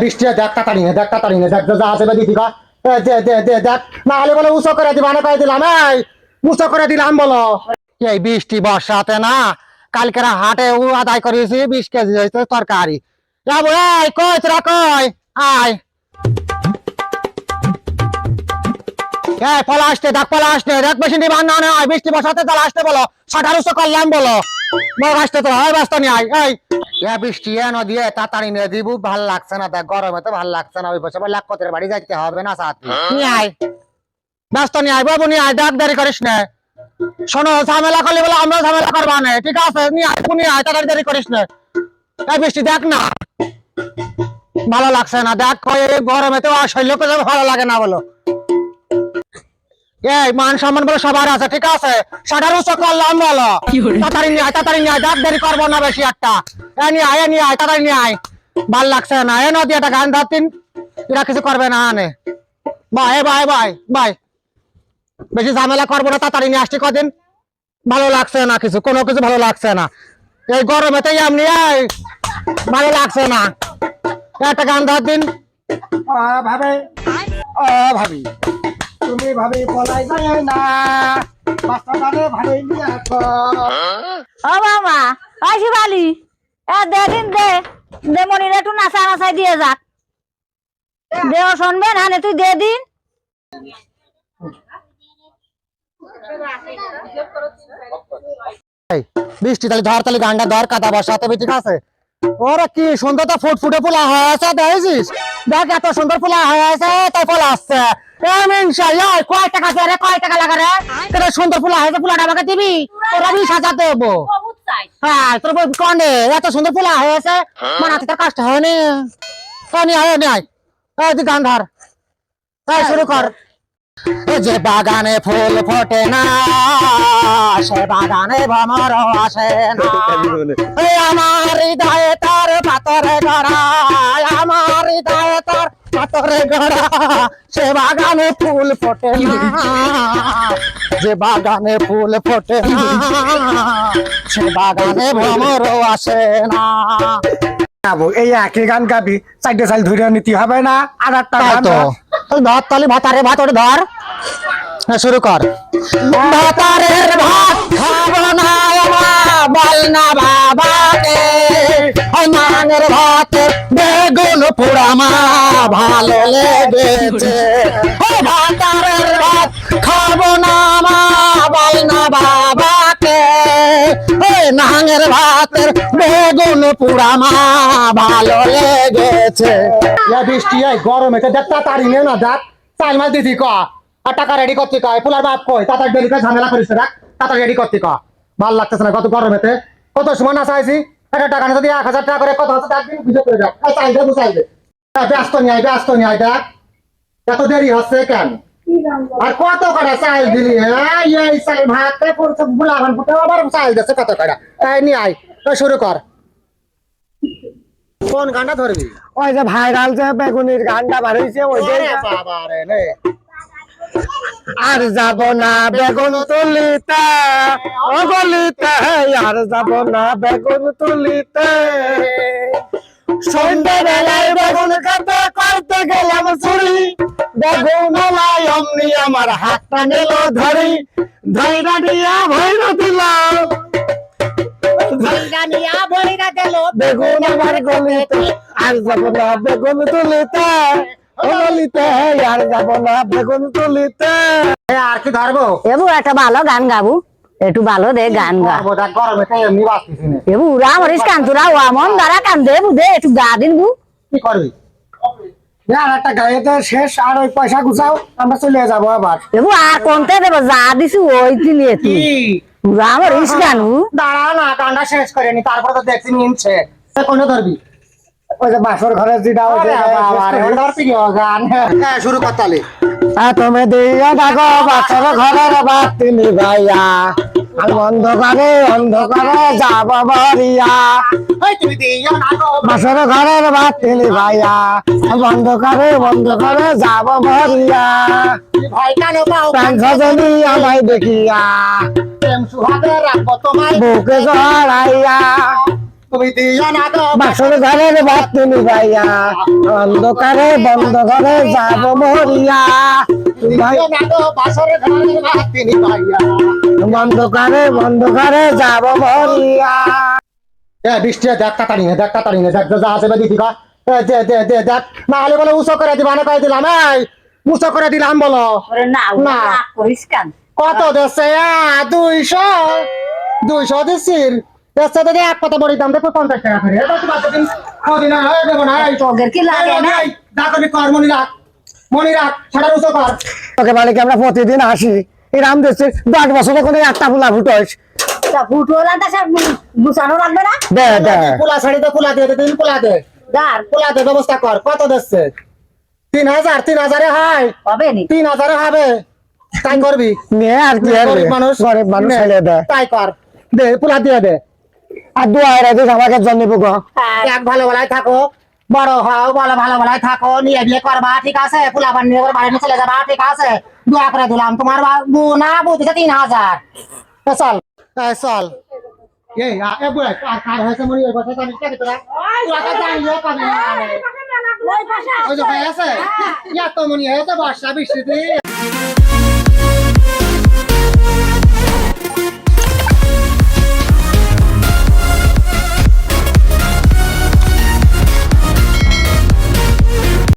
বৃষ্টি দেখ দেখ দেখ না হলে বলে করে দিবা না দিলাম করে দিলাম বলো। বৃষ্টি বর্ষাতে না, কালকের হাটে আদায় করেছি, বিশ কেজি হয়েছে তরকারি। যাব কই আয়। পলা আসতে দেখ পলা আসতে দেখ বেশি নিবান না বৃষ্টি বর্ষাতে তাহলে আসতে বলো সাঁটার উঁচু করলাম বলো। মগ আসতে তো হয় ব্যস্ত নিয়ে আয় এই এ বৃষ্টি এ নদী তাড়াতাড়ি নিয়ে দিব ভালো লাগছে না দেখ গরমে তো ভালো লাগছে না ওই বসে বলে লাক্ষতের বাড়ি যাইতে হবে না সাথে নিয়ে আয় ব্যস্ত নিয়ে আয় বাবু নিয়ে আয় দেখ দেরি করিস না? শোনো ঝামেলা করলে বলে আমরা ঝামেলা করবা না ঠিক আছে? নিয়ে আয় নিয়ে আয় তাড়াতাড়ি দেরি করিস না। এই বৃষ্টি দেখ না। ভালো লাগছে না দেখ গরমে তো আর শৈলকে ভালো লাগে না বলো। এই মান সম্মান বলে সবার আছে ঠিক আছে? সাটার উচ্চ করলাম বলো? তাড়াতাড়ি নিয়ে আয় তাড়াতাড়ি নিয়ে আয় দেখ দেরি করব না বেশি একটা। এ নিয়ে আয় নিয়ে আয় তাড়াতাড়ি নিয়ে আয়। ভালো লাগছে না। এ নদী গান ধরতিন এরা কিছু করবে না আনে। Bye bye bye bye. বেশি ঝামেলা করব না তাড়াতাড়ি নিয়ে আসছি কদিন। ভালো লাগছে না কিছু কোনো কিছু ভালো লাগছে না। এই গরমেতে এমনি এই ভালো লাগছে না। একটা গান ধর দিন ভাবি। তুমি ভাবি পলাই যায় না। বাচ্চাটারে ভালোই নিয়ে আসো। ও মামা শিবালি এ দে দিন দে দে মনির একটু নাচা নাচাই দিয়ে যাক। দেও শুনবে না তুই দে দিন। বৃষ্টি তাহলে ঝড় তাহলে গান্ডা ধর কাদা বর্ষা তবে ঠিক আছে ওরা কি সুন্দর তো ফুট ফুটে ফুলা হয়ে আছে দেখেছিস দেখ এত সুন্দর ফুলা হয়ে আছে তাই ফুল আসছে। কয় টাকা রে কয় টাকা লাগা রে? কেন সুন্দর ফুলা হয়েছে ফুলাটা আমাকে দিবি? তোরা বিশ হাজার দেবো। হ্যাঁ তোর কনে? এত সুন্দর ফুলা হয়েছে মানাতে তোর কষ্ট হয়নি। নিয়ে আয় নিয়ে তুই গান ধর। তাই শুরু কর। এ যে বাগানে ফুল ফোটে না সে বাগানে ভ্রমর আসে না। আমার হৃদয়ে তার পাতরে হৃদয়ে তার গড়া সে বাগানে ফুল ফোটে যে বাগানে ফুল ফোটে সে বাগানে ভ্রমর আসে না। এই একই গান গাবি চারটে চাল ধরে নিতে হবে না? আর একটা গান ধর। তাহলে ভাতারে ভাত ওটা ধর। হ্যাঁ, শুরু কর। ভাতারের ভাত খাব না বল না বাবাকে। মাঙের ভাতে বেগুন ভালো লেগেছে। ভাতারের ভাত খাব না মা বাবাকে। নাঙের ভাতের বেগুন ভালো লেগেছে। বৃষ্টি, এই গরমে তো দেখ, তাড়াতাড়ি নে না, দেখ। চাল মাল দিদি ক। আর টাকা রেডি করতে কয় পোলার বাপ কই? তাড়াতাড়ি ডেলি করে ঝামেলা করিস, দেখ। তাড়াতাড়ি রেডি করতে ক। ভালো লাগতেছে না কত গরমেতে। কত সময় না চাইছি? একটা টাকা না যদি এক হাজার টাকা করে হচ্ছে দিন বুঝে বুঝাই দে হ্যাঁ, ব্যস্ত নিয়ে আয় ব্যস্ত নিয়ে আয় দেখ। এত দেরি হচ্ছে কেন? আর কত করে চাইল দিলি হ্যাঁ? এই চাইল ভাত কে পড়ছে বুলাবান ফুটে আবার চাইল দিচ্ছে কত করে? এই নিয়ে আয় শুরু কর। কোন গানটা ধরবি? ওই যে ভাইরাল যে বেগুনির গানটা বার হয়েছে ওই যে বাবা রে। নে আর যাব না বেগুন তুলিতে। ও গলিতে আর যাব না বেগুন তুলিতে। সন্ধ্যাবেলায় বেগুন কাটতে করতে গেলাম চুরি বেগুন অমনি আমার হাতটা নিল ধরি। ধৈরা দিয়া ভৈরা দিলাম। বেগুন আমার গলিতে আর যাব না বেগুন তুলিতে। ও আর যাব না বেগুন তুলিতে আর কি ধরবো? এবু একটা ভালো গান গাবু। একটু ভালো দে গান গা। ধরবো দেখ গরমে তো এমনি বাঁচতেছি না। এবু উড়া মরিস কান্তুরা ওয়া দাঁড়া কান দে বু একটু গা দিন বু কি করবি? আর একটা গাড়িতে শেষ আর ওই পয়সা গুছাও আমরা চলে যাব আবার। এবু আর কোনতে দেব যা দিছু ওই দিলি তুই। উড়া মরিস গান দাঁড়া না গানটা শেষ করে নি তারপরে তো দেখছি নিমছে। কোনটা ধরবি? ওই যে বাসর ঘরে যেটা ওই যে ওরে বাবা রে, ওটা ধর প্রিয় গান। হ্যাঁ শুরু কর তাহলে। তুমি দিয়ে দেখো বাসর ঘরের বাতি নিভাইয়া আর অন্ধকারে অন্ধকারে যাব বরিয়া ওই তুমি দিও না গো বাসর ঘরের বাতি নিভাইয়া অন্ধকারে অন্ধকারে যাব বরিয়া ভয় কেন আমায় দেখিয়া। বুকে জড়াইয়া। তুমি দিও। না তো বাসর ঘরের ভাত তুমি ভাইয়া। অন্ধকারে বন্ধ ঘরে যাব মরিয়া অন্ধকারে বন্ধ ঘরে যাব মরিয়া এ বৃষ্টি দেখ যা আছে এ দে দে দে দেখ। না হলে বলে উঁচু করে দিবা না কই দিলাম এই উঁচু করে দিলাম বলো। না না। রাগ করিস কেন? কত দেশে? দুইশো দুইশো দিচ্ছির দেশে যদি এক কথা বলি দাম দেখো পঞ্চাশ টাকা করে। কদিন হয়ে দেবো না? কি লাগে না? যা করবি কর মনি রাখ। মনি রাখ সাড়ে উঁচু কর। তোকে বাড়িতে আমরা প্রতিদিন আসি? এই রাম দেশে দশ বছরে কোনো একটা ফুলা ফুটোস তা ফুটো লাগতে সব গুছানো লাগবে না? দে দে। কুলা শাড়িতে কুলা দে দিন কুলা দে। দার দে ব্যবস্থা কর। কত দিচ্ছে? তিন হাজার তিন হাজারে হয়। হবে তিন হাজারে হবে। তাই করবি। আর কি মানুষ। গরিব তাই কর। দে পুলা দিয়ে দে। আর দু আড়াই দিস আমাকে জন্মিব গো। এক ভালো ভালাই থাকো। বড় হও বলো ভালো ভালাই থাকো। নিয়ে বিয়ে করবা ঠিক আছে? ফুলা বান নিয়ে বাড়ি নিয়ে চলে যাবা ঠিক আছে? দোয়া করে দিলাম। তোমার না বউ দিছে তিন হাজার। চল। চল। এই আ- এ বুড়াই কার কার হয়েছে মনি ওই কথা জানিস নাকি তোরা তোরা তো জানিও পাবি না ওই পাশে ওই যে হয়ে আছে? ইয়া তো মনি হয়েছে বর্ষা বৃষ্টিতে